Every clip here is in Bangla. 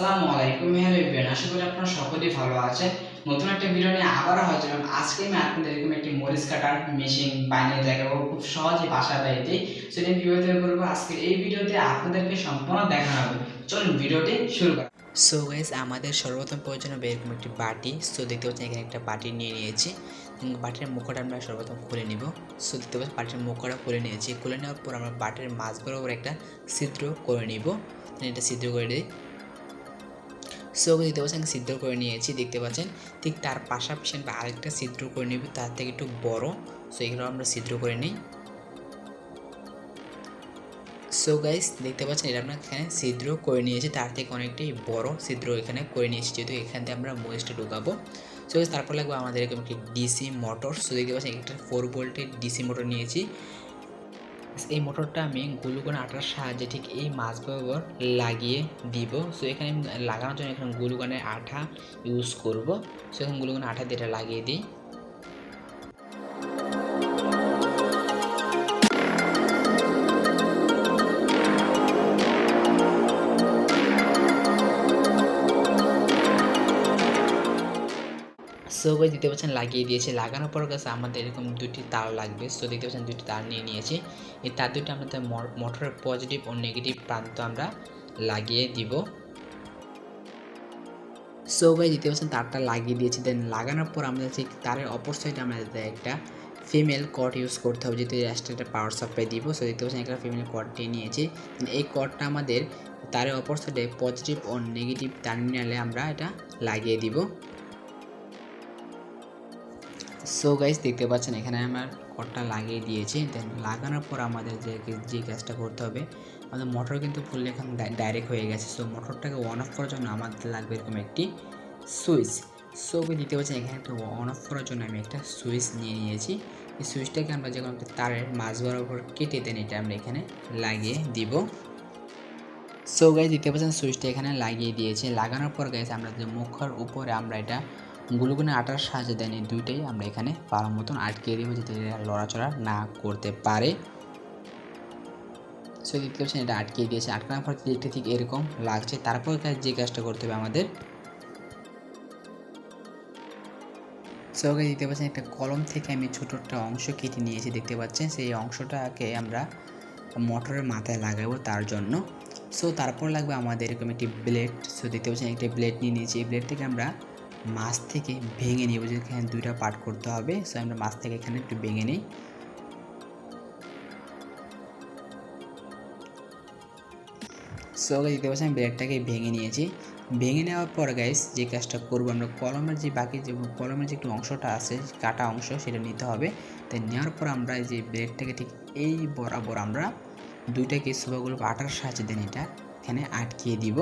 আসসালামু আলাইকুম, হ্যালো ইব্রাহিম আশা করি আপনারা সকলেই ভালো আছেন। নতুন একটা ভিডিও নিয়ে আবারও হাজির হলাম। আজকে আমি আপনাদের এরকম একটি মরিচ কাটার মেশিন বানিয়ে দেখাবো। খুব সহজে বাসা বাড়িতে সেটা কীভাবে তৈরি করব। আজকে এই ভিডিওতে আপনাদেরকে সম্পূর্ণ দেখানো হবে। চলুন ভিডিওটি শুরু করা সো গাইজ আমাদের সর্বপ্রথম প্রয়োজন হবে এরকম একটি বাটি। সো দেখতে পাচ্ছেন এখানে একটা বাটি নিয়ে নিয়েছি। বাটির মুখটা আমরা সর্বপ্রথম খুলে নিব। সো দেখতে পাচ্ছি বাটির মুখটা খুলে নিয়েছি। খুলে নেওয়ার পর আমরা বাটির মাছ বরাবর একটা ছিদ্র করে নিব। এটা ছিদ্র করে দিই। সো দেখতে পাচ্ছেন ছিদ্র করে নিয়েছি, দেখতে পাচ্ছেন? ঠিক তার পাশাপাশি আমরা আরেকটা ছিদ্র করে নিব, তার থেকে একটু বড় সো এগুলো আমরা ছিদ্র করে নিই। সো গাইস দেখতে পাচ্ছেন, এটা আমরা এখানে ছিদ্র করে নিয়েছি, তার থেকে অনেকটাই বড় ছিদ্র এখানে করে নিয়েছি, যেহেতু এখান থেকে আমরা মরিচটা ঢুকাবো। সো তারপর লাগবে আমাদের এরকম একটি ডিসি মোটর সো দেখতে পাচ্ছেন, একটা ফোর ভোল্টের ডিসি মোটর নিয়েছি। এই মোটরটা আমি গ্লুকোন আটার সাহায্যে ঠিক এই মাছ বরাবর লাগিয়ে দিব। সো এখানে লাগানোর জন্য এখানে গুলুকনের আঠা ইউজ করব। সো এখানে গ্লুকনের আঠা দিয়ে এটা লাগিয়ে দিই। সো গাইস দেখতে পাচ্ছেন লাগিয়ে দিয়েছি। লাগানোর পর কাছে আমাদের এরকম দুটি তার লাগবে। সো দেখতে পাচ্ছেন দুটি তার নিয়ে নিয়েছি। এই তার দুটি আমাদের মোটরের পজিটিভ ও নেগেটিভ প্রান্ত আমরা লাগিয়ে দিব। সো গাইস দেখতে পাচ্ছেন তারটা লাগিয়ে দিয়েছি। দেন লাগানোর পর আমাদের ঠিক তারের অপর সাইডে আমাদের একটা ফিমেল কট ইউজ করতে হবে। যেহেতু এক্সট্রা একটা পাওয়ার সাপ্লাই দিব সো দেখতে পাচ্ছেন একটা ফিমেল কট নিয়ে নিয়েছি। এই কটটা আমাদের তারের অপর সাইডে পজিটিভ ও নেগেটিভ টার্মিনালে আমরা এটা লাগিয়ে দিব। সো গাইস দেখতে পাচ্ছেন, এখানে আমার কটটা লাগিয়ে দিয়েছি। দেন লাগানোর পর আমাদের যে যে কাজটা করতে হবে, আমাদের মোটর কিন্তু ফুললি এখন ডাইরেক্ট হয়ে গেছে। সো মোটরটাকে অন অফ করার জন্য আমাদের লাগবে এরকম একটি সুইচ সো দিতে পাচ্ছেন, এখানে একটা অন অফ করার জন্য আমি একটা সুইচ নিয়ে নিয়েছি। এই সুইচটাকে আমরা যখন একটা তারের মাঝ বরাবর কেটে দেন, এটা আমরা এখানে লাগিয়ে দিব। সো গাইজ দিতে পাচ্ছেন সুইচটা এখানে লাগিয়ে দিয়েছি। লাগানোর পর গাইজ আমরা যে মুখের উপরে আমরা এটা গুলগুনে আটার সাহায্যে এই দুইটাই আমরা এখানে ভালো মতন আটকে দিব যাতে লড়াচড়া না করতে পারে। সো দেখতে পাচ্ছেন এটা আটকে দিয়েছে আটকানোর পর দেখতে ঠিক এরকম লাগছে। তারপর যে কাজটা করতে হবে আমাদের। ওকে দেখতে পাচ্ছেন একটা কলম থেকে আমি ছোটো একটা অংশ কেটে নিয়েছি। দেখতে পাচ্ছেন সেই অংশটাকে আমরা মোটরের মাথায় লাগাবো তার জন্য। সো তারপর লাগবে আমাদের এরকম একটি ব্লেড সো দেখতে পাচ্ছেন একটি ব্লেড নিয়ে নিয়েছি। এই ব্লেড থেকে আমরা মাছ থেকে ভেঙে নিব যে এখানে দুইটা পার্ট করতে হবে সো আমরা মাছ থেকে এখানে একটু ভেঙে নিই। সো দেখতে পাচ্ছেন ব্লেডটাকে ভেঙে নিয়েছি। ভেঙে নেওয়ার পর গাইস যে কাজটা করব আমরা, কলমের যে বাকি যে, কলমের যে একটু অংশটা আছে, কাটা অংশ, সেটা নিতে হবে। তাই নেওয়ার পর আমরা যে ব্লেডটাকে ঠিক এই বরাবর আমরা দুইটাকে সোফাগুলো আটার সাহায্যে দেন এটা, এখানে আটকিয়ে দিব।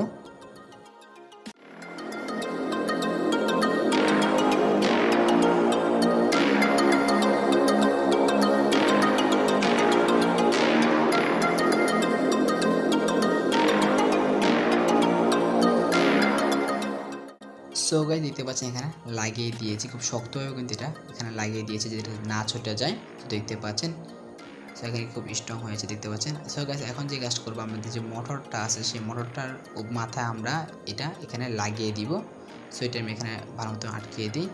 সো গাই দেখতে পাচ্ছেন এখানে। লাগিয়ে দিয়েছি খুব শক্তভাবে কিন্তু এটা। এখানে লাগিয়ে দিয়েছে যেটা না ছুটে যায় তো দেখতে পাচ্ছেন। So, এখানে খুব স্ট্রং হয়েছে দেখতে পাচ্ছেন। সো গাছ এখন যে গাছ করব আমাদের যে মোটরটা আছে সেই মোটরটার মাথায় আমরা এটা এখানে লাগিয়ে দিব। সো এটা আমি এখানে ভালো মতো আটকিয়ে দিই।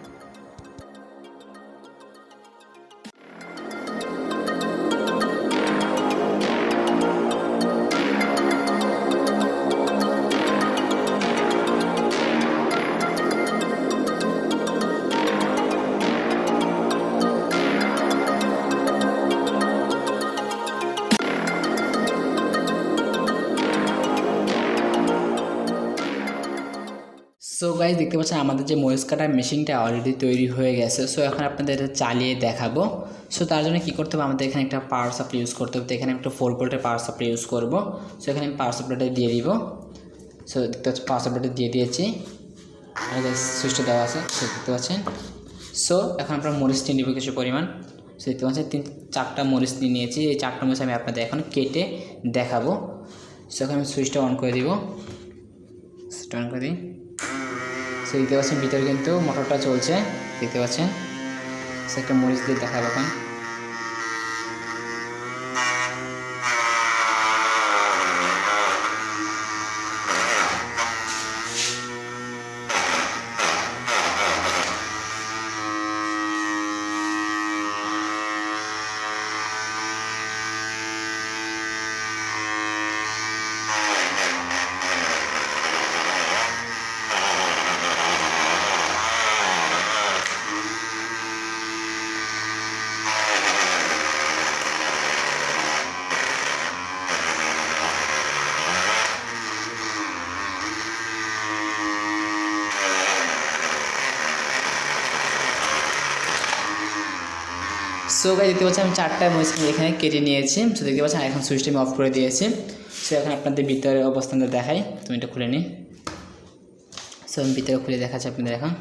সো গাইজ দেখতে পাচ্ছেন আমাদের যে মরিচ কাটার মেশিনটা অলরেডি তৈরি হয়ে গেছে। সো এখন আপনাদের এটা চালিয়ে দেখাবো। সো তার জন্য কী করতে হবে? আমাদের এখানে একটা পাওয়ার সাপ্লাই ইউজ করতে হবে। তো এখানে একটা ফোর ভোল্টের পাওয়ার সাপ্লাই ইউজ করব। সো এখানে আমি পাওয়ার সাপ্লাইটা দিয়ে দিব। সো দেখতে পাচ্ছি পাওয়ার সাপ্লাইটা দিয়ে দিয়েছি। সুইচটা দেওয়া আছে সো দেখতে পাচ্ছেন। সো এখন আমরা মরিচ নিয়ে নিব কিছু পরিমাণ। সো দেখতে পাচ্ছেন, তিন, চারটা মরিচ নিয়ে নিয়েছি। এই চারটা মরিচ আমি আপনাদের এখন কেটে দেখাবো। সো এখন আমি সুইচটা অন করে দিব। সুইচটা অন করে দিই। সো দেখতে পাচ্ছেন ভিতরে কিন্তু মোটরটা চলছে, দেখতে পাচ্ছেন? সে একটা মরিচ দিয়ে দেখাবো এখন। সো গাই দেখতে পাচ্ছি আমি চারটা মরিচ এখানে কেটে নিয়েছি। সো দেখতে পাচ্ছেন এখন সুইচটা আমি অফ করে দিয়েছি। সো এখন আপনাদের ভিতরে অবস্থানটা দেখাই। তুমি এটা খুলে নিই সো আমি ভিতরে খুলে দেখাচ্ছি আপনাদের এখন।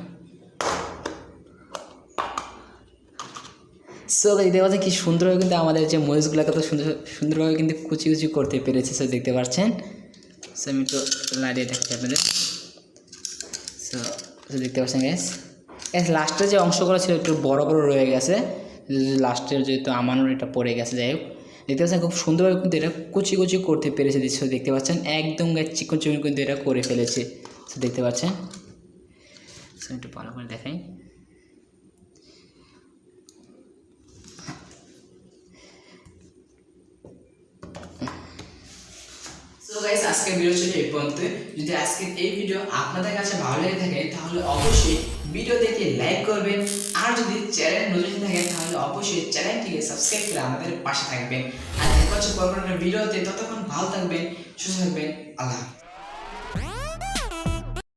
সো দেখতে পাচ্ছেন, কি সুন্দরভাবে কিন্তু আমাদের যে মরিচগুলোকে তো সুন্দর, সুন্দরভাবে কিন্তু কুচি কুচি করতে পেরেছে। সো দেখতে পাচ্ছেন। সো আমি একটু লাড়িয়ে দেখাচ্ছি আপনাদের। সো দেখতে পাচ্ছেন গ্যাস গ্যাস লাস্টের যে অংশগুলো ছিল একটু বড় বড় রয়ে গেছে। লাস্টের যেহেতু আমানোর এটা পড়ে গেছে, যাই হোক। দেখতে পাচ্ছেন, খুব সুন্দরভাবে কিন্তু এটা কুচি কুচি করতে পেরেছে, দৃশ্য দেখতে পাচ্ছেন। একদম চিকন চিকন কিন্তু এটা করে ফেলেছে। দেখতে পাচ্ছেন। একটু ভালো করে দেখাই। গাইস আজকের ভিডিও ছিল এই পর্যন্ত যদি আজকের এই ভিডিও আপনাদের কাছে ভালো লেগে থাকে, তাহলে অবশ্যই ভিডিও দেখে লাইক করবেন। আর যদি চ্যানেল নতুন থাকে তাহলে অবশ্যই চ্যানেলটিকে সাবস্ক্রাইব করে আমাদের পাশে থাকবেন। আর দেখা হচ্ছে পরবর্তী ভিডিওতে। ততক্ষণ ভালো থাকবেন, সুস্থ থাকবেন। আল্লাহ।